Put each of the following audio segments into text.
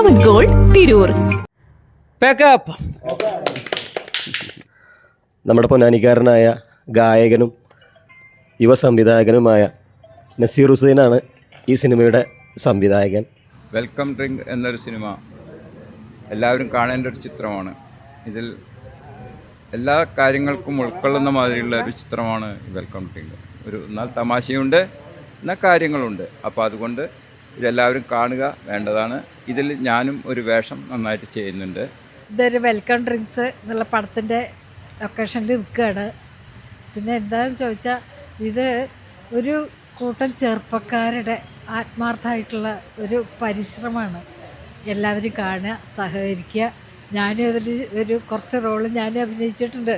പവൻ gold Tirur pack up നമ്മുടെ പൊന്നാനിക്കാരനായ ഗായകനും യുവ സംവിധായകനുമായ നസീർ ഹുസൈനാണ് ഈ സിനിമയുടെ സംവിധായകൻ. വെൽക്കം ഡ്രിങ്ക് എന്നൊരു സിനിമ എല്ലാവരും കാണേണ്ട ഒരു ചിത്രമാണ്. ഇതിൽ എല്ലാ കാര്യങ്ങൾക്കും ഉൾക്കൊള്ളുന്ന മാതിരിയുള്ള ഒരു ചിത്രമാണ് വെൽക്കം ഡ്രിങ്ക് ഒരു എന്നാൽ തമാശയുണ്ട് എന്നാൽ കാര്യങ്ങളുണ്ട്. അപ്പോൾ അതുകൊണ്ട് ഇതെല്ലാവരും കാണുക വേണ്ടതാണ്. ഇതിൽ ഞാനും ഒരു വേഷം നന്നായിട്ട് ചെയ്യുന്നുണ്ട്. ഇതൊരു വെൽക്കം ഡ്രിങ്ക്സ് എന്നുള്ള പടത്തിന്റെ ലൊക്കേഷനിൽ നിൽക്കുകയാണ് പിന്നെ എന്താണെന്ന് ചോദിച്ചാൽ ഇത് ഒരു കൂട്ടം ചെറുപ്പക്കാരുടെ ആത്മാർത്ഥമായിട്ടുള്ള ഒരു പരിശ്രമമാണ്. എല്ലാവരും കാണുക സഹകരിക്കുക. ഞാനും അതിൽ ഒരു കുറച്ച് റോൾ ഞാനും അഭിനയിച്ചിട്ടുണ്ട്.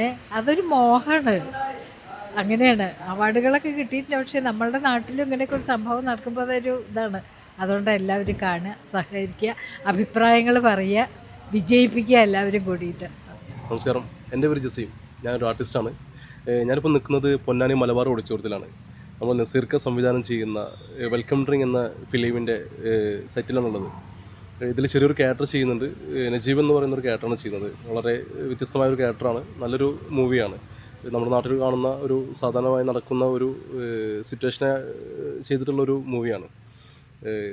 ഏ അതൊരു മോഹമാണ്. അങ്ങനെയാണ്. അവാർഡുകളൊക്കെ കിട്ടിയിട്ടില്ല. പക്ഷേ നമ്മളുടെ നാട്ടിലും ഇങ്ങനെയൊക്കെ ഒരു സംഭവം നടക്കുമ്പോൾ അതൊരു ഇതാണ്. അതുകൊണ്ട് എല്ലാവരും കാണുക സഹകരിക്കുക അഭിപ്രായങ്ങൾ പറയുക വിജയിപ്പിക്കുക എല്ലാവരും കൂടിയിട്ട്. നമസ്കാരം. എന്റെ പേര് ജസീം. ഞാനൊരു ആർട്ടിസ്റ്റാണ്. ഞാനിപ്പോൾ നിൽക്കുന്നത് പൊന്നാനി മലബാർ ഓഡിറ്റോറിയത്തിലാണ്. നമ്മൾ നസീർക്ക സംവിധാനം ചെയ്യുന്ന വെൽക്കം ഡ്രിങ് എന്ന ഫിലിമിന്റെ സെറ്റിലാണുള്ളത്. ഇതിൽ ചെറിയൊരു ക്യാരക്ടർ ചെയ്യുന്നുണ്ട്. നജീബ് എന്ന് പറയുന്ന ഒരു ക്യാരക്ടറാണ് ചെയ്യുന്നത്. വളരെ വ്യത്യസ്തമായ ഒരു ക്യാരക്ടറാണ്. നല്ലൊരു മൂവിയാണ്. നമ്മുടെ നാട്ടിൽ കാണുന്ന ഒരു സാധാരണമായി നടക്കുന്ന ഒരു സിറ്റുവേഷനെ ചെയ്തിട്ടുള്ള ഒരു മൂവിയാണ്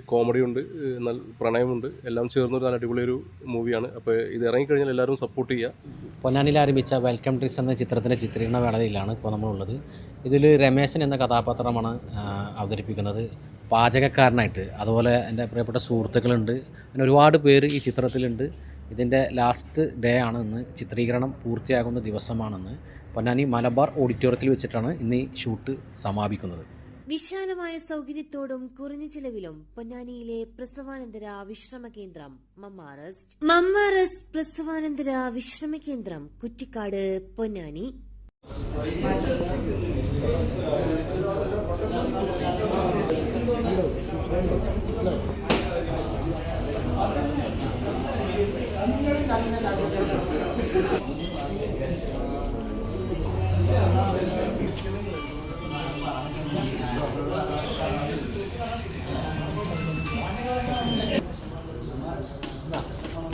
കോമഡി ഉണ്ട് എന്നാൽ പ്രണയമുണ്ട് എല്ലാം ചേർന്നൊരു നല്ല അടിപൊളിയൊരു മൂവിയാണ് അപ്പോൾ ഇത് ഇറങ്ങിക്കഴിഞ്ഞാൽ എല്ലാവരും സപ്പോർട്ട് ചെയ്യുക പൊന്നാനിൽ ആരംഭിച്ച വെൽക്കം ഡ്രിങ്ക്സ് എന്ന ചിത്രത്തിന്റെ ചിത്രീകരണ വേളയിലാണ് ഇപ്പോൾ നമ്മളുള്ളത്. ഇതിൽ രമേശൻ എന്ന കഥാപാത്രമാണ് അവതരിപ്പിക്കുന്നത്. പാചകക്കാരനായിട്ട് അതുപോലെ എന്റെ പ്രിയപ്പെട്ട സുഹൃത്തുക്കളുണ്ട്. അങ്ങനെ ഒരുപാട് പേര് ഈ ചിത്രത്തിലുണ്ട്. ഇതിന്റെ ലാസ്റ്റ് ഡേ ആണ് ഇന്ന്. ചിത്രീകരണം പൂർത്തിയാകുന്ന ദിവസമാണെന്ന്. പൊന്നാനി മലബാർ ഓഡിറ്റോറിയത്തിൽ വെച്ചിട്ടാണ് ഇന്ന് ഈ ഷൂട്ട് സമാപിക്കുന്നത്. വിശാലമായ സൗകര്യത്തോടും കുറഞ്ഞ ചിലവിലും പൊന്നാനിയിലെ പ്രസവാനന്തര വിശ്രമ കേന്ദ്രം മമ്മാറസ്റ്റ്. മമ്മാറസ്റ്റ് പ്രസവാനന്തര വിശ്രമ കേന്ദ്രം കുറ്റിക്കാട് പൊന്നാനി.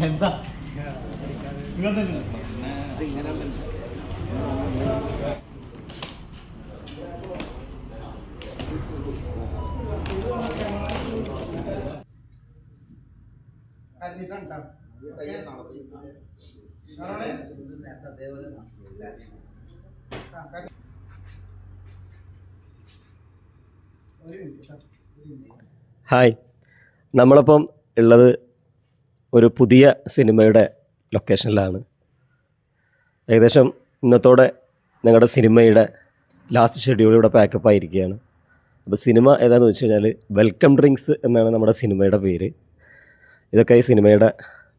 എന്താ? നിങ്ങൾ തന്നെ ഇങ്ങനെ ഹായ്. നമ്മളിപ്പം ഉള്ളത് ഒരു പുതിയ സിനിമയുടെ ലൊക്കേഷനിലാണ്. ഏകദേശം ഇന്നത്തോടെ ഞങ്ങളുടെ സിനിമയുടെ ലാസ്റ്റ് ഷെഡ്യൂൾ ഇവിടെ പാക്കപ്പ് ആയിരിക്കുകയാണ് അപ്പോൾ സിനിമ ഏതാണെന്ന് വെച്ച് കഴിഞ്ഞാൽ വെൽക്കം ഡ്രിങ്ക്സ് എന്നാണ് നമ്മുടെ സിനിമയുടെ പേര്. ഇതൊക്കെ ഈ സിനിമയുടെ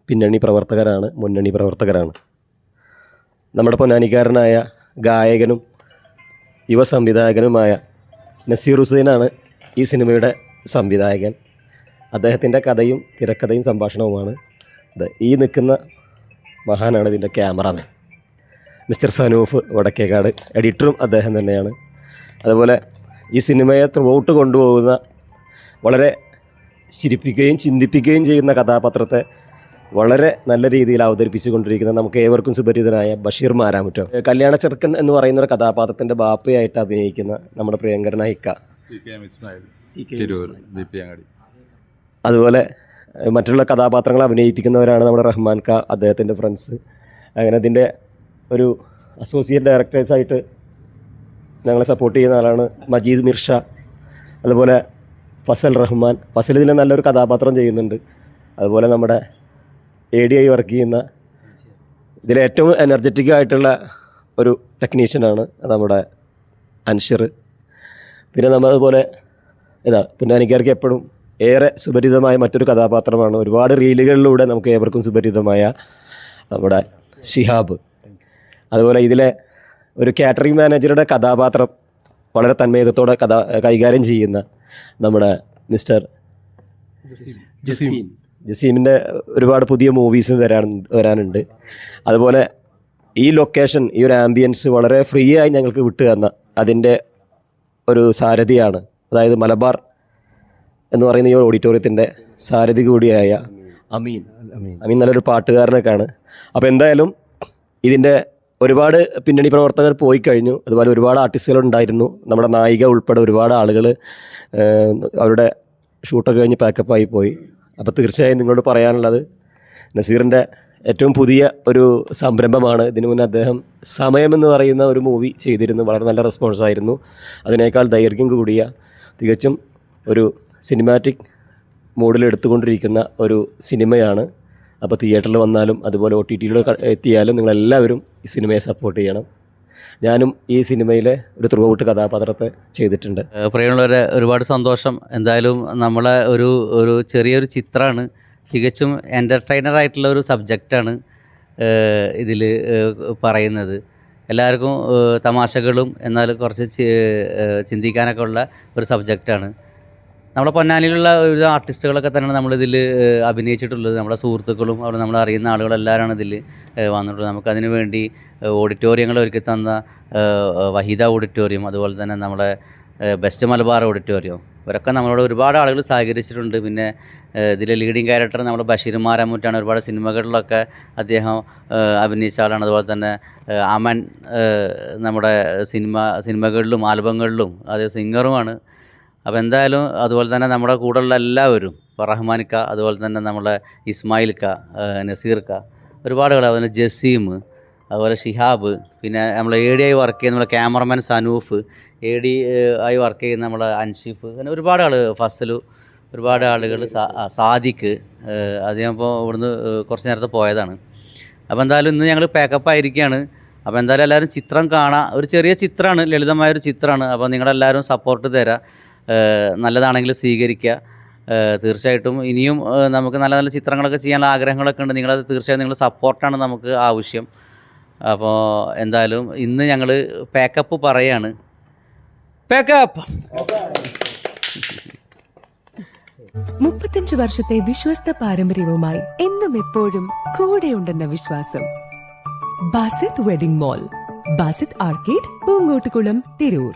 പിന്നണി പ്രവർത്തകരാണ് മുന്നണി പ്രവർത്തകരാണ്. നമ്മുടെ പൊന്നാനിക്കാരനായ ഗായകനും യുവ സംവിധായകനുമായ നസീർ ഹുസൈനാണ് ഈ സിനിമയുടെ സംവിധായകൻ. അദ്ദേഹത്തിന്റെ കഥയും തിരക്കഥയും സംഭാഷണവുമാണ് ഇത്. ഈ നിൽക്കുന്ന മഹാനാണ് ഇതിന്റെ ക്യാമറാമാൻ. മിസ്റ്റർ സനൂഫ് വടക്കേക്കാട് എഡിറ്ററും അദ്ദേഹം തന്നെയാണ്. അതുപോലെ ഈ സിനിമയെ ത്രൂഔട്ട് കൊണ്ടുപോകുന്ന വളരെ ചിരിപ്പിക്കുകയും ചിന്തിപ്പിക്കുകയും ചെയ്യുന്ന കഥാപാത്രത്തെ വളരെ നല്ല രീതിയിൽ അവതരിപ്പിച്ചുകൊണ്ടിരിക്കുന്ന നമുക്ക് ഏവർക്കും സുപരിചിതനായ ബഷീർ മാരാമുറ്റോ. കല്യാണ ചെറുക്കൻ എന്ന് പറയുന്ന ഒരു കഥാപാത്രത്തിന്റെ ബാപ്പയായിട്ട് അഭിനയിക്കുന്ന നമ്മുടെ പ്രിയങ്കരനായ ഇക്ക അതുപോലെ മറ്റുള്ള കഥാപാത്രങ്ങൾ അഭിനയിപ്പിക്കുന്നവരാണ് നമ്മുടെ റഹ്മാൻ ക അദ്ദേഹത്തിന്റെ ഫ്രണ്ട്സ്. അങ്ങനെ ഇതിന്റെ ഒരു അസോസിയേറ്റ് ഡയറക്ടേഴ്സായിട്ട് ഞങ്ങളെ സപ്പോർട്ട് ചെയ്യുന്ന ആളാണ് മജീദ് മിർഷ. അതുപോലെ ഫസൽ റഹ്മാൻ. ഫസൽ ഇതിൽ നല്ലൊരു കഥാപാത്രം ചെയ്യുന്നുണ്ട്. അതുപോലെ നമ്മുടെ എ ഡി ഐ വർക്ക് ചെയ്യുന്ന ഇതിലേറ്റവും എനർജറ്റിക് ആയിട്ടുള്ള ഒരു ടെക്നീഷ്യനാണ് നമ്മുടെ അൻഷിർ. പിന്നെ നമ്മൾ അതുപോലെ ഇതാ പൊന്നാനിക്കാർക്ക് എപ്പോഴും ഏറെ സുപരിതമായ മറ്റൊരു കഥാപാത്രമാണ്. ഒരുപാട് റീലുകളിലൂടെ നമുക്ക് ഏവർക്കും സുപരിതമായ നമ്മുടെ ഷിഹാബ്. അതുപോലെ ഇതിലെ ഒരു കാറ്ററിംഗ് മാനേജറുടെ കഥാപാത്രം വളരെ തന്മയത്തോടെ കഥ കൈകാര്യം ചെയ്യുന്ന നമ്മുടെ മിസ്റ്റർ ജസീം. ജസീമിന്റെ ഒരുപാട് പുതിയ മൂവീസ് വരാൻ വരാനുണ്ട്. അതുപോലെ ഈ ലൊക്കേഷൻ ഈ ഒരു ആംബിയൻസ് വളരെ ഫ്രീ ആയി ഞങ്ങൾക്ക് വിട്ടു തന്ന അതിന്റെ ഒരു സാരഥിയാണ്. അതായത് മലബാർ എന്ന് പറയുന്ന ഈ ഓഡിറ്റോറിയത്തിന്റെ സാരഥി കൂടിയായ അമീൻ. അമീൻ. നല്ലൊരു പാട്ടുകാരനൊക്കെയാണ്. അപ്പോൾ എന്തായാലും ഇതിന്റെ ഒരുപാട് പിന്നണി പ്രവർത്തകർ പോയി കഴിഞ്ഞു. അതുപോലെ ഒരുപാട് ആർട്ടിസ്റ്റുകൾ ഉണ്ടായിരുന്നു. നമ്മുടെ നായിക ഉൾപ്പെടെ ഒരുപാട് ആളുകൾ അവരുടെ ഷൂട്ടൊക്കെ കഴിഞ്ഞ് പാക്കപ്പായി പോയി. അപ്പോൾ തീർച്ചയായും നിങ്ങളോട് പറയാനുള്ളത് നസീറിന്റെ ഏറ്റവും പുതിയ ഒരു സംരംഭമാണ്. ഇതിനു മുന്നേ അദ്ദേഹം സമയം എന്ന് പറയുന്ന ഒരു മൂവി ചെയ്തിരുന്നു. വളരെ നല്ല റെസ്പോൺസ് ആയിരുന്നു. അതിനേക്കാൾ ദൈർഘ്യം കൂടിയ തികച്ചും ഒരു സിനിമാറ്റിക് മോഡിൽ എടുത്തുകൊണ്ടിരിക്കുന്ന ഒരു സിനിമയാണ് അപ്പോൾ തിയേറ്ററിൽ വന്നാലും അതുപോലെ ഒ ടി ടിയിലൂടെ എത്തിയാലും നിങ്ങളെല്ലാവരും ഈ സിനിമയെ സപ്പോർട്ട് ചെയ്യണം. ഞാനും ഈ സിനിമയിലെ ഒരു ത്രൂഔട്ട് കഥാപാത്രത്തെ ചെയ്തിട്ടുണ്ട്. പ്രിയമുള്ളവരെ ഒരുപാട് സന്തോഷം. എന്തായാലും നമ്മളെ ഒരു ഒരു ചെറിയൊരു ചിത്രമാണ് തികച്ചും എന്റർടൈനർ ആയിട്ടുള്ള ഒരു സബ്ജക്റ്റാണ് ഇതിൽ പറയുന്നത്. എല്ലാവർക്കും തമാശകളും എന്നാൽ കുറച്ച് ചിന്തിക്കാനൊക്കെ ഉള്ള ഒരു സബ്ജക്റ്റാണ് നമ്മളെ പൊന്നാനിയിലുള്ള ഒരു ആർട്ടിസ്റ്റുകളൊക്കെ തന്നെയാണ് നമ്മളിതിൽ അഭിനയിച്ചിട്ടുള്ളത്. നമ്മുടെ സുഹൃത്തുക്കളും അവിടെ നമ്മൾ അറിയുന്ന ആളുകളെല്ലാവരാണ് ഇതിൽ വന്നിട്ടുള്ളത്. നമുക്കതിന് വേണ്ടി ഓഡിറ്റോറിയങ്ങൾ ഒരുക്കി തന്ന വഹീദ ഓഡിറ്റോറിയം അതുപോലെ തന്നെ നമ്മുടെ ബെസ്റ്റ് മലബാർ ഓഡിറ്റോറിയം ഇവരൊക്കെ നമ്മളോട് ഒരുപാട് ആളുകൾ സഹകരിച്ചിട്ടുണ്ട്. പിന്നെ ഇതിലെ ലീഡിങ് ക്യാരക്ടർ നമ്മുടെ ബഷീർ മാരാമൂറ്റാണ്. ഒരുപാട് സിനിമകളിലൊക്കെ അദ്ദേഹം അഭിനയിച്ച ആളാണ്. അതുപോലെ തന്നെ അമൻ നമ്മുടെ സിനിമ സിനിമകളിലും ആൽബങ്ങളിലും അത് സിംഗറുമാണ് അപ്പോൾ എന്തായാലും അതുപോലെ തന്നെ നമ്മുടെ കൂടെയുള്ള എല്ലാവരും ഇപ്പോൾ അതുപോലെ തന്നെ നമ്മുടെ ഇസ്മായിൽക്ക നസീർക്ക ഒരുപാട് കളി അതുപോലെ ജസീം അതുപോലെ ഷിഹാബ് പിന്നെ നമ്മൾ എ ഡി ആയി വർക്ക് ചെയ്യുന്ന നമ്മുടെ ക്യാമറമാൻ സനൂഫ് എ ഡി ആയി വർക്ക് ചെയ്യുന്ന നമ്മുടെ അൻഷിഫ് അങ്ങനെ ഒരുപാട് ആൾ ഫസലു ഒരുപാട് ആളുകൾ സാ- ആ, സാദിഖ് അത് ഞാൻ ഇപ്പോൾ ഇവിടുന്ന് കുറച്ച് നേരത്തെ പോയതാണ്. അപ്പോൾ എന്തായാലും ഇന്ന് ഞങ്ങൾ പാക്കപ്പ് ആയിരിക്കുകയാണ് അപ്പോൾ എന്തായാലും എല്ലാവരും ചിത്രം കാണാം ഒരു ചെറിയ ചിത്രമാണ് ലളിതമായൊരു ചിത്രമാണ് അപ്പോൾ നിങ്ങളെല്ലാവരും സപ്പോർട്ട് തരാം. നല്ലതാണെങ്കിൽ സ്വീകരിക്കുക. തീർച്ചയായിട്ടും ഇനിയും നമുക്ക് നല്ല നല്ല ചിത്രങ്ങളൊക്കെ ചെയ്യാനുള്ള ആഗ്രഹങ്ങളൊക്കെ ഉണ്ട്. നിങ്ങളത് തീർച്ചയായും നിങ്ങളുടെ സപ്പോർട്ടാണ് നമുക്ക് ആവശ്യം. അപ്പോൾ എന്തായാലും ഇന്ന് ഞങ്ങൾ പാക്കപ്പ് പറയാണ്. പാക്കപ്പ് മുപ്പത്തഞ്ച് വർഷത്തെ വിശ്വസ്ത പാരമ്പര്യവുമായി എന്നും എപ്പോഴും കൂടെ ഉണ്ടെന്ന വിശ്വാസം. Basith wedding mall Basith arcade Poonkottukulam Tirur.